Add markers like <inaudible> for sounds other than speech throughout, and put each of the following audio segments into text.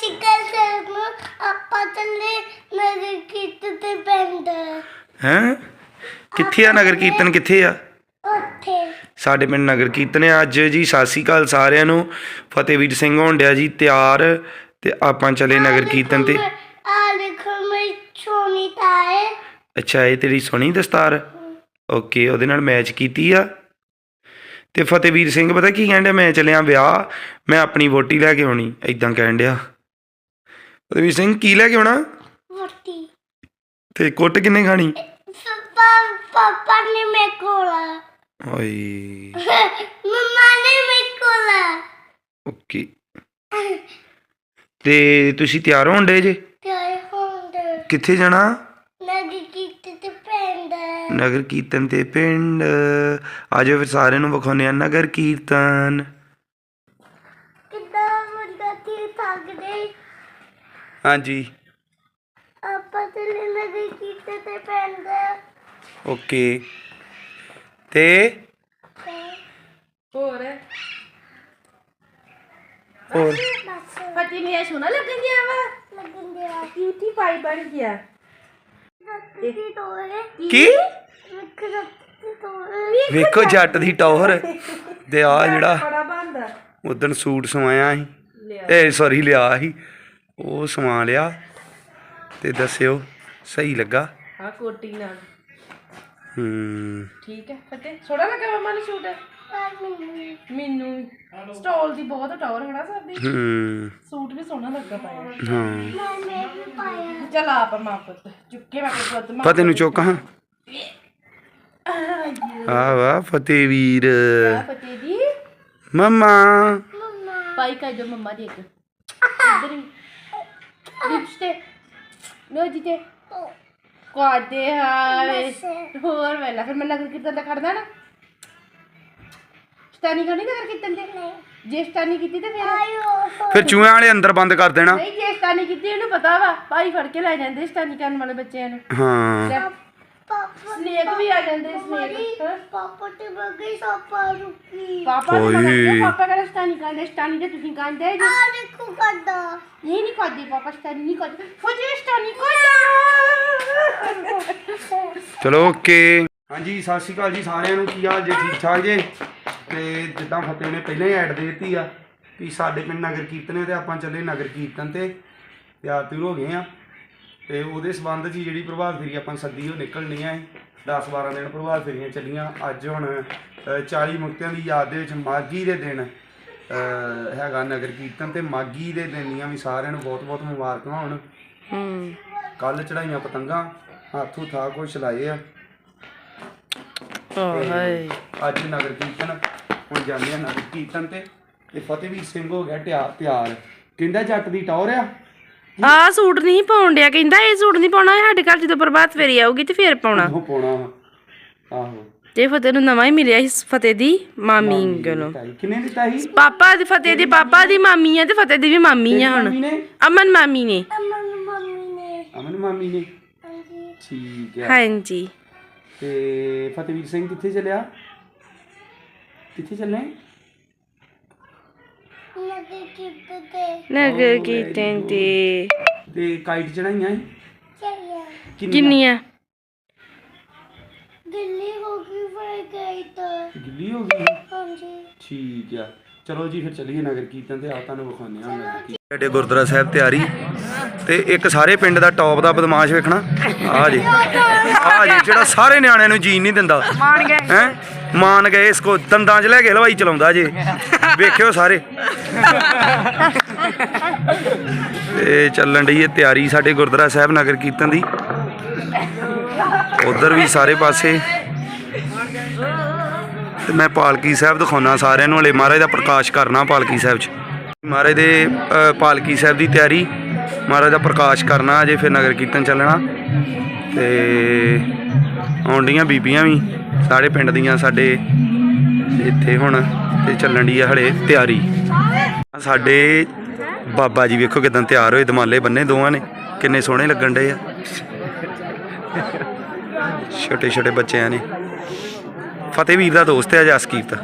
ਸਾਸਿਕਲ ਨੂੰ ਆਪਾਂ ਚੱਲੇ ਨਗਰ ਕੀਰਤਨ ਤੇ ਪਿੰਡ। ਹੈ? ਕਿੱਥੇ ਆ ਨਗਰ ਕੀਰਤਨ? ਕਿੱਥੇ ਆ? ਉੱਥੇ। ਸਾਡੇ ਪਿੰਡ ਨਗਰ ਕੀਰਤਨ ਹੈ ਅੱਜ ਜੀ ਸਤਿ ਸ਼੍ਰੀ ਅਕਾਲ ਸਾਰਿਆਂ ਨੂੰ। ਫਤਿਹਵੀਰ ਸਿੰਘ ਹੋਣਡਿਆ ਜੀ ਤਿਆਰ। ਤੇ ਆਪਾਂ ਚੱਲੇ ਨਗਰ ਕੀਰਤਨ ਤੇ। ਆ ਦੇਖੋ ਮੈਂ ਛੋਨੀ ਤਾਏ। ਅੱਛਾ ਇਹ ਤੇਰੀ ਸੋਹਣੀ ਦਸਤਾਰ? ਓਕੇ ਉਹਦੇ ਨਾਲ ਮੈਚ ਕੀਤੀ ਆ। ਤੇ ਫਤਿਹਵੀਰ ਸਿੰਘ ਪਤਾ ਕੀ ਕਹਿੰਦਾ ਮੈਂ ਚੱਲਿਆ ਵਿਆਹ। ਮੈਂ ਆਪਣੀ ਵੋਟੀ ਲੈ ਕੇ ਆਉਣੀ ਐਦਾਂ ਕਹਿਣ ਡਿਆ। ਫਤਿਹਵੀਰ ਸਿੰਘ ਕੀ ਲੈ ਕੇ ਆਉਣਾ? ਵਰਤੀ ਤੇ ਕੁੱਟ ਕਿੰਨੇ ਖਾਣੀ? ਪਾਪਾ ਪਾਪਾ ਨੇ ਮੇਰੇ ਕੋਲ। ਓਏ। ਮਮਾ ਨੇ ਮੇਰੇ ਕੋਲ। ਓਕੇ। ਤੇ ਤੁਸੀਂ ਤਿਆਰ ਹੋਣ ਡੇ ਜੇ? ਤੇ ਹੁੰਦੇ ਕਿੱਥੇ ਜਾਣਾ? ਨਗਰ ਕੀਰਤਨ ਤੇ ਪਿੰਡ। ਨਗਰ ਕੀਰਤਨ ਤੇ ਪਿੰਡ। ਆਜੋ ਫਿਰ ਸਾਰਿਆਂ ਨੂੰ ਵਿਖਾਉਂਦੇ ਆ ਨਗਰ ਕੀਰਤਨ ਕਿੱਦਾਂ ਮੁੰਡਾ ਤੇ ਥੱਕਦੇ ਹਾਂਜੀ। ਆਪਾਂ ਚੱਲੇ ਨਗਰ ਕੀਰਤਨ ਤੇ ਪਿੰਡ ਓਕੇ। ਤੇ? ਹੋਰ? ਹੋਰ? ਬਸ ਫਤੀ ਨੇ ਸੋਨਾ ਲੱਗਣ ਗਿਆ ਵਾ? ਲੱਗਣ ਦਿਆ ਕਿਊਟੀ ਪਾਈ ਬਣ ਗਿਆ। ਤੋਰੇ ਕੀ? ਵੇਖੋ ਜੱਟ ਦੀ ਟੌਰ ਤੇ ਆ ਜਿਹੜਾ ਬੜਾ ਬੰਦਾ ਉਦਣ ਸੂਟ ਸਵਾਇਆ ਸੀ। ਏ ਸੌਰੀ ਲਿਆ ਸੀ। ਉਹ ਸਵਾ ਲਿਆ ਤੇ ਦੱਸਿਓ ਸਹੀ ਲੱਗਾ? ਆ ਕੋਟੀ ਨਾਲ। ਹੂੰ। ਠੀਕ ਹੈ ਫਤੇ ਸੋਹਣਾ ਲੱਗਾ ਮਮਾ ਨੂੰ ਸੂਟ? ਮੈਨੂੰ। ਸਟੋਲ ਦੀ ਬਹੁਤ ਟੌਰ ਹੋਣਾ ਸਾਡੀ ਹੂੰ। ਸੂਟ ਵੀ ਸੋਹਣਾ ਲੱਗਾ ਪਾਇਆ ਹਾਂ। ਮੈਂ ਵੀ ਪਾਇਆ। ਚਲ ਆਪ ਮਾਂ ਪੁੱਤ ਚੁੱਕੇ ਮੈਂ ਪੁੱਤ ਮਾਂ ਫਤਿਹ ਨੂੰ ਚੁੱਕ। ਹਾਂ ਆ ਵਾ ਫਤਿਹ ਵੀਰ। ਫਤੇ ਦੀ ਮਮਾ। ਮਮਾ। ਪਾਈ ਕਰ ਜੋ ਮੰਮਾ ਦੀ ਇੱਕ। <laughs> ਇਧਰ ਵੀ। ਲਿਪਸ ਤੇ ਨੋ ਜੀ ਤੇ। ਕਾਦੇ ਹਾਵੇ ਹੋਰ ਵੇਲਾ ਫਿਰ ਮੈਂ ਨਗਰ ਕੀਰਤਨ ਦਾ ਖੜਦਾ ਨਾ। ਸਟਾਨੀ ਕਰਨੀ ਨਗਰ ਕੀਰਤਨ ਤੇ। ਜੇ ਸਟਾਨੀ ਕੀਤੀ ਤੇ ਫਿਰ ਫਿਰ ਚੂਹਿਆਂ ਵਾਲੇ ਅੰਦਰ ਬੰਦ ਕਰ ਦੇਣਾ। ਨਹੀਂ ਜੇ ਸਟਾਨੀ ਕੀਤੀ ਉਹਨੂੰ ਪਤਾ ਵਾ। ਭਾਈ ਫੜ ਕੇ ਲੈ ਜਾਂਦੇ ਸਟਾਨੀ ਕਰਨ ਵਾਲੇ ਬੱਚਿਆਂ ਨੂੰ। ਹਾਂ। ਪਾਪਾ ਸਨੇਕ ਵੀ ਆ ਜਾਂਦੇ ਸਨੇਕ। ਹਾਂ। ਪਾਪਾ ਤੇ ਬਗੇ ਸਾਪਾ ਰੁਕੀ। ਪਾਪਾ ਨੇ ਓਏ। ਕਹਿੰਦੇ ਪਾਪਾ ਕਹਿੰਦਾ ਸਟਾਨੀ ਕਰਦੇ ਸਟਾਨੀ ਤੇ ਤੁਸੀਂ ਕਹਿੰਦੇ ਜੀ। ਆ ਦੇਖੋ ਕੱਦਾ ਨਹੀਂ ਨਹੀਂ ਕਰਦੇ ਪਾਪਾ ਸਟਾਨੀ ਨਹੀਂ ਕਰਦੇ ਫੌਜੀ ਸਟਾਨੀ ਕਰਦੇ ਚਲੋ ਓਕੇ। ਹਾਂਜੀ ਸਤਿ ਸ਼੍ਰੀ ਅਕਾਲ ਜੀ ਸਾਰਿਆਂ ਨੂੰ। ਕੀ ਹਾਲ ਜੇ? ਠੀਕ ਠਾਕ ਜੇ? ਤੇ ਜਿੱਦਾਂ ਫਤਿਹ ਨੇ ਪਹਿਲਾਂ ਹੀ ਐਡ ਦੇ ਦਿੱਤੀ ਆ ਵੀ ਸਾਡੇ ਪਿੰਡ ਨਗਰ ਕੀਰਤਨ ਹੈ ਤੇ ਆਪਾਂ ਚੱਲੇ ਨਗਰ ਕੀਰਤਨ ਤੇ। ਤਿਆਰ ਤਿਉਰ ਹੋ ਗਏ ਆ। ਤੇ ਉਹਦੇ ਸਬੰਧ 'ਚ ਜਿਹੜੀ ਪ੍ਰਭਾਤ ਫੇਰੀ ਆਪਾਂ ਸੱਦੀ ਉਹ ਨਿਕਲਣੀਆਂ ਹੈ 10 12 ਦਿਨ ਪ੍ਰਭਾਤ ਫੇਰੀਆਂ ਚੱਲੀਆਂ। ਅੱਜ ਹੁਣ ਅ, 40 ਮੁਕਤਿਆਂ ਦੀ ਯਾਦ ਦੇ ਵਿੱਚ ਮਾਗੀ ਦੇ ਦਿਨ ਹੈਗਾ ਨਗਰ ਕੀਰਤਨ ਤੇ ਮਾਗੀ ਦੇ ਦਿਨ ਦੀਆਂ ਵੀ ਸਾਰਿਆਂ ਨੂੰ ਬਹੁਤ ਬਹੁਤ ਮੁਬਾਰਕਾਂ ਹੋਣ। ਹੂੰ। ਕੱਲ ਚੜਾਈਆਂ ਪਤੰਗਾਂ ਹੱਥੋਂ ਥਾ ਕੋਈ ਚਲਾਏ ਆ। ਓ ਹਾਏ। ਅੱਜ ਨਗਰ ਕੀਰਤਨ ਹੁਣ ਜਾਂਦੇ ਆ ਨਗਰ ਕੀਰਤਨ ਤੇ। ਤੇ ਫਤਿਹਵੀਰ ਸਿੰਘ ਹੋ ਗਿਆ ਤਿਆਰ ਤਿਆਰ। ਕਹਿੰਦਾ ਜੱਟ ਦੀ ਟੌਰ ਆ। ਆ ਸੂਟ ਨਹੀਂ ਪਾਉਣ ਡਿਆ ਕਹਿੰਦਾ ਇਹ ਸੂਟ ਨਹੀਂ ਪਾਉਣਾ ਇਹ ਸਾਡੇ ਘਰ ਜਦੋਂ ਪ੍ਰਭਾਤ ਫੇਰੀ ਆਊਗੀ ਤੇ ਫੇਰ ਪਾਉਣਾ। ਉਹ ਪਾਉਣਾ ਵਾ। ਆਹੋ। ਤੇ ਫਤਿਹ ਨੂੰ ਨਵਾਂ ਹੀ ਮਿਲਿਆ ਸੀ ਫਤਿਹ ਦੀ ਮਾਮੀ ਕੋਲੋਂ। ਦਿੱਤਾ ਸੀ। ਕਿੰਨੇ ਦਿੱਤਾ ਸੀ? ਪਾਪਾ ਦੀ ਫਤਿਹ ਦੀ ਪਾਪਾ ਦੀ ਮਾਮੀ ਆ ਤੇ ਫਤਿਹ ਦੀ ਵੀ ਮਾਮੀ ਆ ਹੁਣ। ਮੰਮੀ ਨੇ? ਅਮਨ ਮਾਮੀ ਨੇ। ਅਮਨ ਮੰਮੀ ਨੇ। ਅਮਨ ਮਾਮੀ ਨੇ? ਹਾਂਜੀ। ਠੀਕ ਆ। ਹਾਂਜੀ। ਤੇ ਫਤਿਹਵੀਰ ਸਿੰਘ ਕਿੱਥੇ ਚੱਲਿਆ? ਕਿੱਥੇ ਚੱਲੇ? ਨਗਰ ਕੀਰਤਨ ਤੇ ਨਗਰ ਕੀਰਤਨ ਤੇ। ਤੇ ਕਾਈਟ ਚੜਾਈਆਂ ਸੀ? ਚੱਲਿਆ। ਕਿੰਨੀਆਂ? ਦਿੱਲੀ ਹੋ ਗਈ ਫਿਰ ਗਈ ਤਾਂ। ਗਿੱਲੀ ਹੋ ਗਈ? ਹਾਂਜੀ। ਠੀਕ ਆ। ਚਲੋ ਜੀ ਫਿਰ ਚੱਲੀਏ ਨਗਰ ਕੀਰਤਨ ਤੇ ਆ ਤੁਹਾਨੂੰ ਵਿਖਾਉਂਦੇ ਆ ਨਗਰ ਕੀਰਤਨ। ਸਾਡੇ ਗੁਰਦੁਆਰਾ ਸਾਹਿਬ ਤਿਆਰੀ ਤੇ ਇੱਕ ਸਾਰੇ ਪਿੰਡ ਦਾ ਟੌਪ ਦਾ ਬਦਮਾਸ਼ ਵੇਖਣਾ। ਆ ਜੀ ਆ ਜੀ ਜਿਹੜਾ ਸਾਰੇ ਨਿਆਣਿਆਂ ਨੂੰ ਜੀਣ ਨਹੀਂ ਦਿੰਦਾ। ਮਾਨ ਗਏ। ਹੈ? ਮਾਨ ਗਏ ਇਸ ਕੋ ਦੰਦਾਂ 'ਚ ਲੈ ਕੇ ਹਲਵਾਈ ਚਲਾਉਂਦਾ ਜੇ। ਵੇਖਿਓ ਸਾਰੇ। ਤੇ ਚੱਲਣ ਡਈ ਇਹ ਤਿਆਰੀ ਸਾਡੇ ਗੁਰਦੁਆਰਾ ਸਾਹਿਬ ਨਗਰ ਕੀਰਤਨ ਦੀ। ਉਧਰ ਵੀ ਸਾਰੇ ਪਾਸੇ। ਤੇ ਮੈਂ ਪਾਲਕੀ ਸਾਹਿਬ ਦਿਖਾਉਣਾ ਸਾਰਿਆਂ ਨੂੰ ਹਲੇ। ਮਹਾਰਾਜ ਦਾ ਪ੍ਰਕਾਸ਼ ਕਰਨਾ ਪਾਲਕੀ ਸਾਹਿਬ 'ਚ। ਮਹਾਰਾਜ ਦੇ ਅ, ਪਾਲਕੀ ਸਾਹਿਬ ਦੀ ਤਿਆਰੀ। ਮਹਾਰਾਜ ਦਾ ਪ੍ਰਕਾਸ਼ ਕਰਨਾ ਅਜੇ ਫਿਰ ਨਗਰ ਕੀਰਤਨ ਚੱਲਣਾ। ਤੇ ਆਉਂਦੀਆਂ ਬੀਬੀਆਂ ਵੀ ਸਾਰੇ ਪਿੰਡ ਦੀਆਂ ਸਾਡੇ ਇੱਥੇ ਹੁਣ ਤੇ ਚੱਲਣ ਦੀ ਆ ਹਲੇ ਤਿਆਰੀ। ਸਾਡੇ ਬਾਬਾ ਜੀ ਵੇਖੋ ਕਿਦਾਂ ਤਿਆਰ ਹੋਏ ਦਮਾਲੇ ਬੰਨੇ ਦੋਵਾਂ ਨੇ। ਕਿੰਨੇ ਸੋਹਣੇ ਲੱਗਣ ਡਏ ਆ। ਛੋਟੇ ਛੋਟੇ ਬੱਚਿਆਂ ਨੇ। ਫਤਿਹਵੀਰ ਦਾ ਦੋਸਤ ਹੈ ਜਸਕੀਰਤ।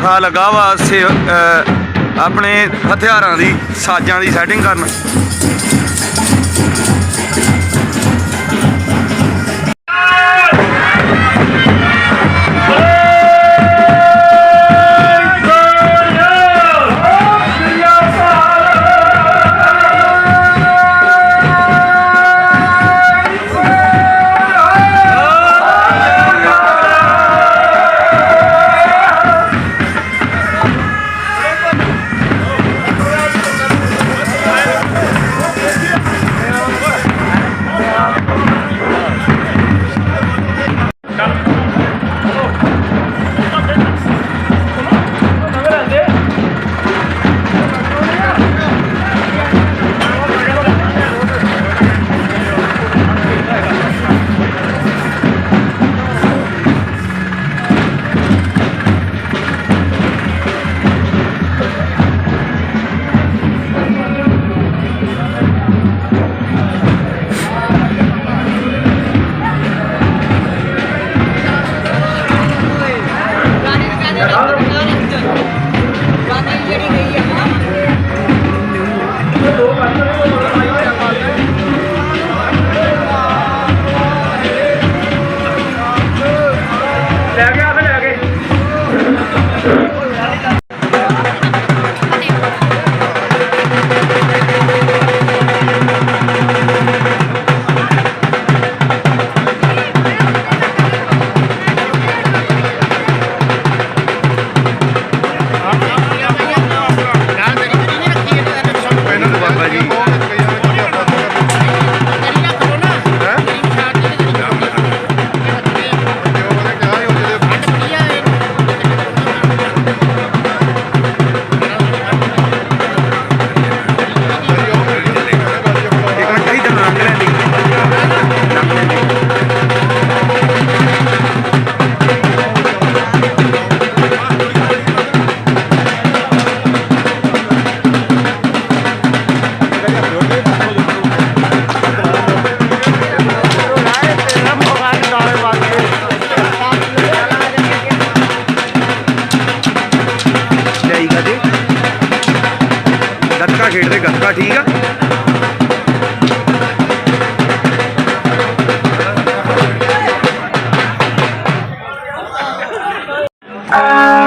ਨਖਾ ਲੱਗਾ ਵਾ ਆਪਣੇ ਹਥਿਆਰਾਂ ਦੀ ਸਾਜ਼ਾਂ ਦੀ ਸੈਟਿੰਗ ਕਰਨ। Ah!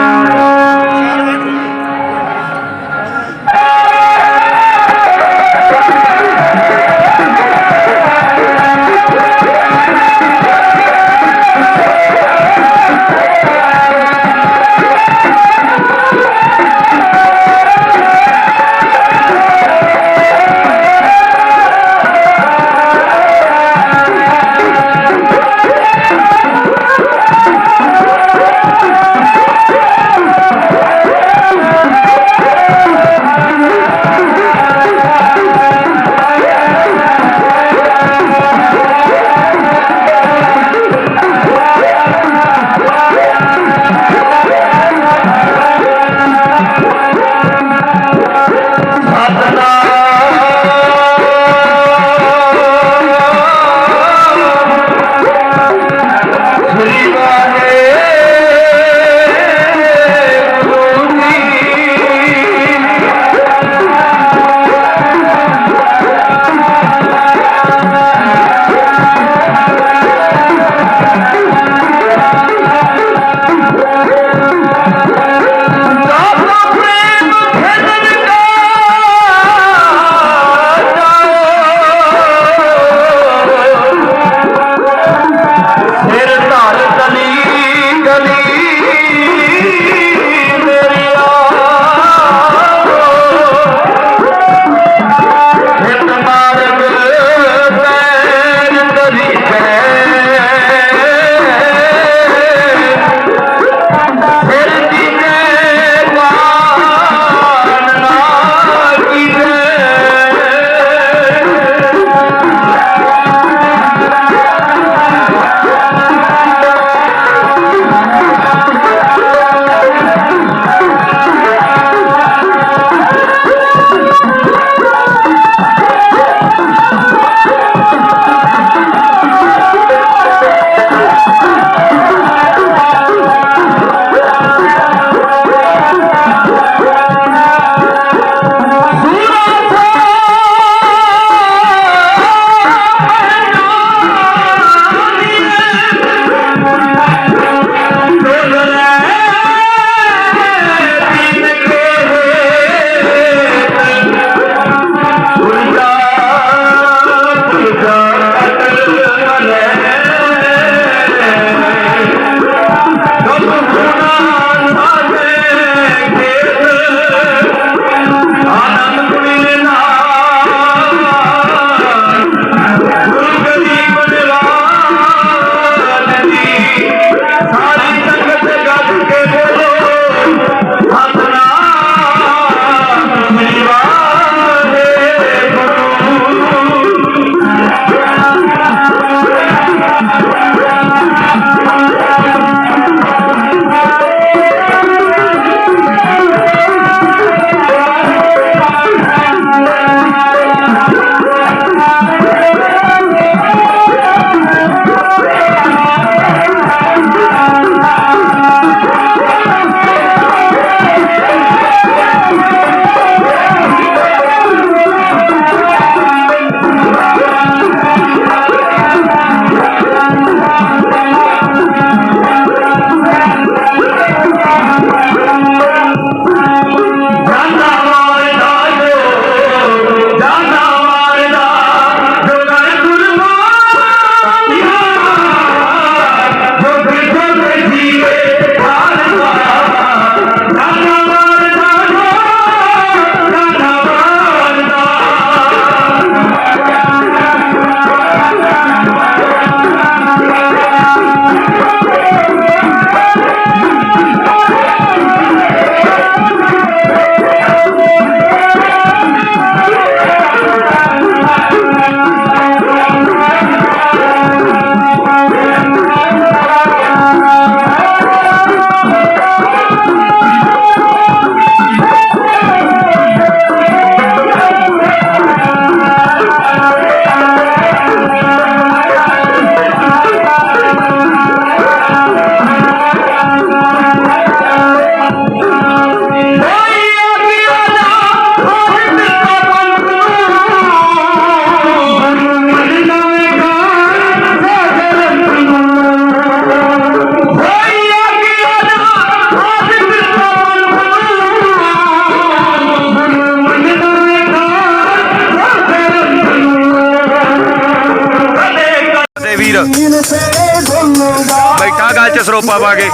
ਵਿੱਚ ਸਰੋਪਾ ਪਾ ਕੇ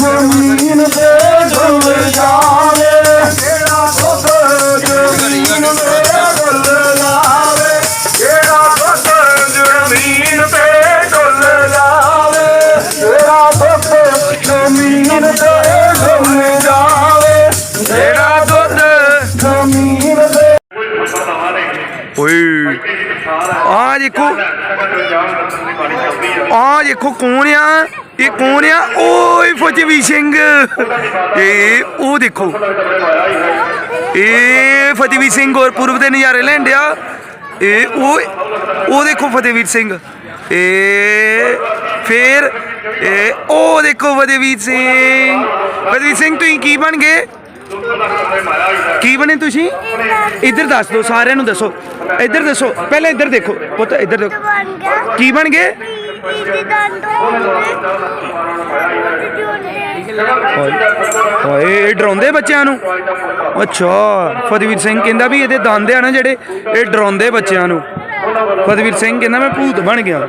ਜ਼ਮੀਨ ਤੇ ਡੁੱਲ ਜਾਵੇ ਜਿਹੜਾ ਦੁੱਧ ਜ਼ਮੀਨ ਤੇ ਡੁੱਲ ਜਾਵੇ ਜਿਹੜਾ ਦੁੱਧ ਜ਼ਮੀਨ ਤੇ ਡੁੱਲ ਜਾਵੇ ਜਿਹੜਾ ਦੁੱਧ ਜ਼ਮੀਨ ਤੇ ਡੁੱਲ ਜਾਵੇ ਜਿਹੜਾ ਦੁੱਧ ਜ਼ਮੀਨ ਤੇ ਓਏ। ਆ ਦੇਖੋ। ਆ ਦੇਖੋ ਕੌਣ ਆ? ਇਹ ਕੌਣ ਆ? ਓਏ ਫਤਿਹਵੀਰ ਸਿੰਘ। ਇਹ ਉਹ ਦੇਖੋ। ਇਹ ਫਤਿਹਵੀਰ ਸਿੰਘ ਗੁਰਪੁਰਬ ਦੇ ਨਜ਼ਾਰੇ ਲੈਣ ਡਿਆ। ਇਹ ਉਹ ਉਹ ਦੇਖੋ ਫਤਿਹਵੀਰ ਸਿੰਘ। ਇਹ ਫੇਰ ਇਹ ਉਹ ਦੇਖੋ ਫਤਿਹਵੀਰ ਸਿੰਘ। ਫਤਿਹਵੀਰ ਸਿੰਘ ਤੁਸੀਂ ਕੀ ਬਣ ਗਏ? ਕੀ ਬਣੇ ਤੁਸੀਂ? ਇੱਧਰ ਦੱਸ ਦਿਓ, ਸਾਰਿਆਂ ਨੂੰ ਦੱਸੋ। ਇੱਧਰ ਦੱਸੋ, ਪਹਿਲਾਂ ਇੱਧਰ ਦੇਖੋ। ਪੁੱਤ, ਇੱਧਰ ਦੇਖੋ। ਕੀ ਬਣ ਗਏ? ਇਹਦੇ ਓਏ ਇਹ ਡਰਾਉਂਦੇ ਬੱਚਿਆਂ ਨੂੰ? ਅੱਛਾ ਫਤਿਹਵੀਰ ਸਿੰਘ ਕਹਿੰਦਾ ਵੀ ਇਹਦੇ ਦੰਦ ਆ ਨਾ ਜਿਹੜੇ, ਇਹ ਡਰਾਉਂਦੇ ਬੱਚਿਆਂ ਨੂੰ। ਫਤਿਹਵੀਰ ਸਿੰਘ ਕਹਿੰਦਾ ਮੈਂ ਭੂਤ ਬਣ ਗਿਆ।